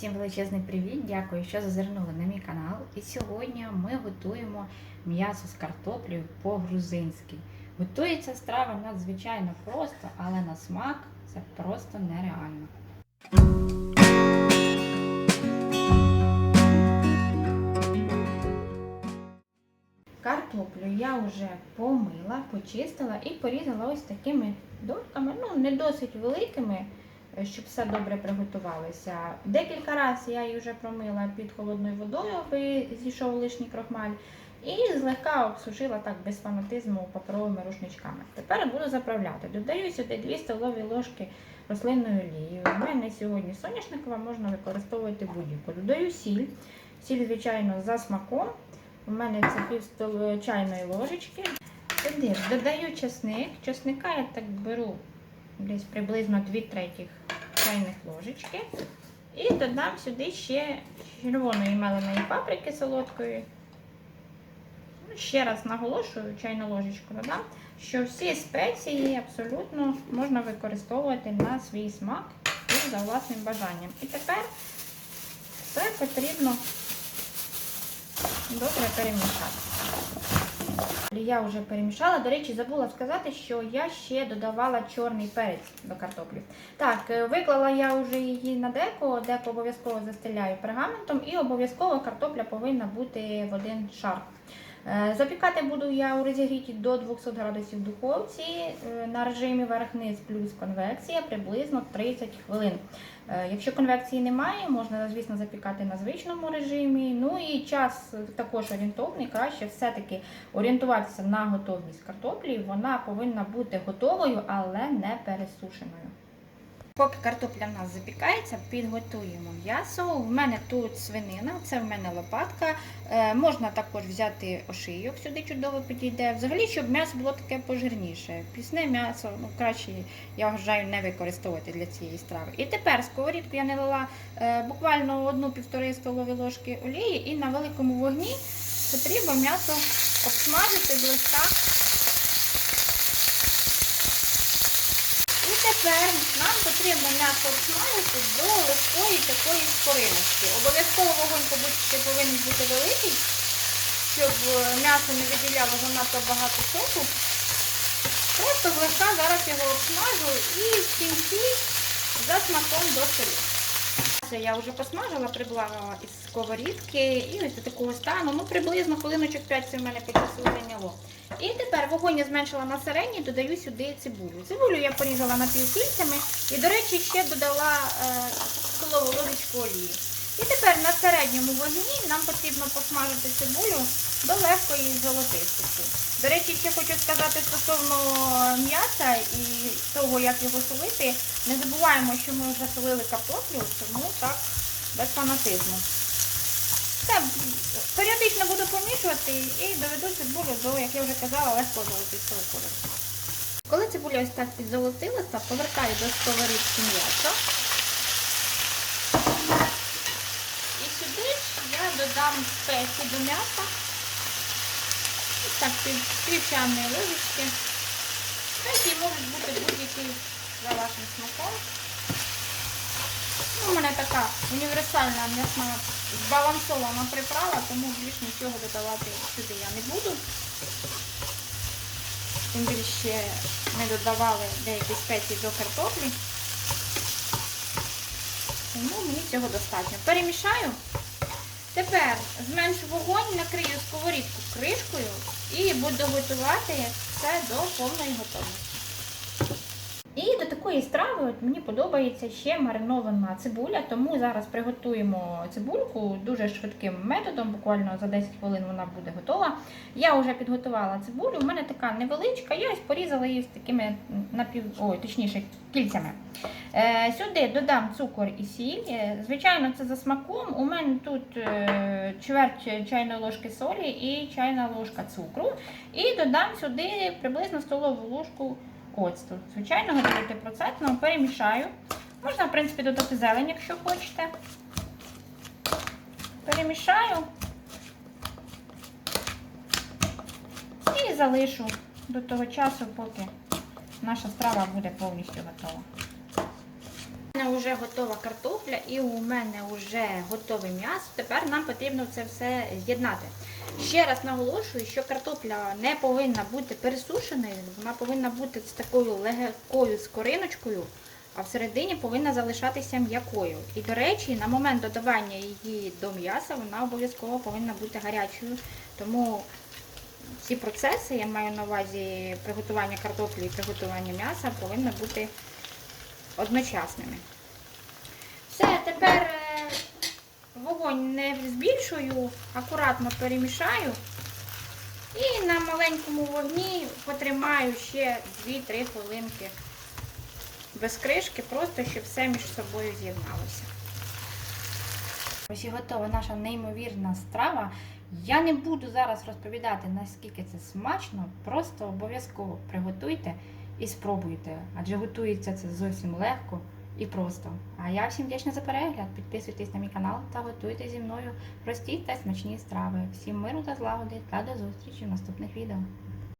Всім величезний привіт! Дякую, що зазирнули на мій канал. І сьогодні ми готуємо м'ясо з картоплею по-грузинськи. Готується страва надзвичайно просто, але на смак це просто нереально. Картоплю я вже помила, почистила і порізала ось такими дольками, ну не досить великими, щоб все добре приготувалося. Декілька разів я її вже промила під холодною водою, аби зійшов лишній крохмаль. І злегка обсушила так без фанатизму паперовими рушничками. Тепер буду заправляти. Додаю сюди 2 столові ложки рослинної олії. У мене сьогодні соняшникова, можна використовувати будь-яку. Додаю сіль. Сіль, звичайно, за смаком. У мене це пів чайної ложечки. Сюди додаю чесник. Чесника я так беру десь приблизно 2 третіх чайних ложечки. І додам сюди ще червоної меленої паприки солодкої. Ну, Ще раз наголошую, чайну ложечку додам, що всі спеції абсолютно можна використовувати на свій смак і за власним бажанням. І тепер все потрібно добре перемішати. Я вже перемішала. До речі, забула сказати, що я ще додавала чорний перець до картоплі. Так, е, виклала я вже її на деко, деко обов'язково застеляю пергаментом і обов'язково картопля повинна бути в один шар. Е, Запікати буду я у розігріті до 200 градусів в духовці е, на режимі верх-низ плюс конвекція приблизно 30 хвилин. Е, Якщо конвекції немає, можна, звісно, запікати на звичному режимі. Ну і час також орієнтовний, краще все-таки орієнтуватися на готовність картоплі. Вона повинна бути готовою, але не пересушеною. Поки картопля в нас запікається, підготуємо м'ясо. У мене тут свинина, це в мене лопатка. Е, можна також взяти ошийок, сюди чудово підійде. Взагалі, щоб м'ясо було таке пожирніше. Пісне м'ясо ну, краще, я вважаю, не використовувати для цієї страви. І тепер сковорідку я налила е, буквально одну-півтори столові ложки олії, і на великому вогні потрібно м'ясо обсмажити. І тепер нам потрібно м'ясо обсмажити до легкої такої скориночки. Обов'язково вогонь повинен бути великий, щоб е, м'ясо не виділяло занадто багато соку. Просто злегка зараз його обсмажу і в кінці за смаком до селі. Я вже посмажила, приблагала із сковорідки і ось до такого стану. Ну, приблизно хвилиночок 5 це в мене по часу зайняло. І тепер вогонь я зменшила на середній, додаю сюди цибулю. Цибулю я порізала напівкільцями і, до речі, ще додала е, столову ложечку олії. І тепер середньому вогні нам потрібно посмажити цибулю до легкої золотистості. До речі, ще хочу сказати стосовно м'яса і того, як його солити. Не забуваємо, що ми вже солили картоплю, тому так без фанатизму. Все, періодично буду помішувати і доведу цибулю до, як я вже казала, легкого золотистого кольору. Коли цибуля ось так підзолотилася, повертаю до сковорідки м'ясо. І сюди ж я додам спеції до м'яса. Ось так пів, ложечки. Спеції можуть бути будь-які за вашим смаком. Ну, у мене така універсальна м'ясна збалансована приправа, тому більш нічого додавати сюди я не буду. Тим більше ми додавали деякі спеції до картоплі. Тому мені цього достатньо. Перемішаю. Тепер зменшу вогонь, накрию сковорідку кришкою і буду готувати все до повної готовності. Такої страви от мені подобається ще маринована цибуля, тому зараз приготуємо цибульку дуже швидким методом, буквально за 10 хвилин вона буде готова. Я вже підготувала цибулю, у мене така невеличка, я ось порізала її такими напів... Ой, точніше, кільцями. Е, сюди додам цукор і сіль. Е, Звичайно, це за смаком. У мене тут е, чверть чайної ложки солі і чайна ложка цукру. І додам сюди приблизно столову ложку оцту. Звичайного 9%, перемішаю. Можна, в принципі, додати зелень, якщо хочете. Перемішаю і залишу до того часу, поки наша страва буде повністю готова. Мене вже готова картопля і у мене вже готове м'ясо. Тепер нам потрібно це все з'єднати. Ще раз наголошую, що картопля не повинна бути пересушеною, вона повинна бути з такою легкою скориночкою, а всередині повинна залишатися м'якою. І, до речі, на момент додавання її до м'яса вона обов'язково повинна бути гарячою. Тому ці процеси, я маю на увазі приготування картоплі і приготування м'яса, повинні бути одночасними. Все, тепер е, вогонь не збільшую, акуратно перемішаю. І на маленькому вогні потримаю ще 2-3 хвилинки без кришки, просто щоб все між собою з'єдналося. Ось і готова наша неймовірна страва. Я не буду зараз розповідати, наскільки це смачно, просто обов'язково приготуйте і спробуйте, адже готується це зовсім легко і просто. А я всім вдячна за перегляд. Підписуйтесь на мій канал та готуйте зі мною прості та смачні страви. Всім миру та злагоди та до зустрічі в наступних відео.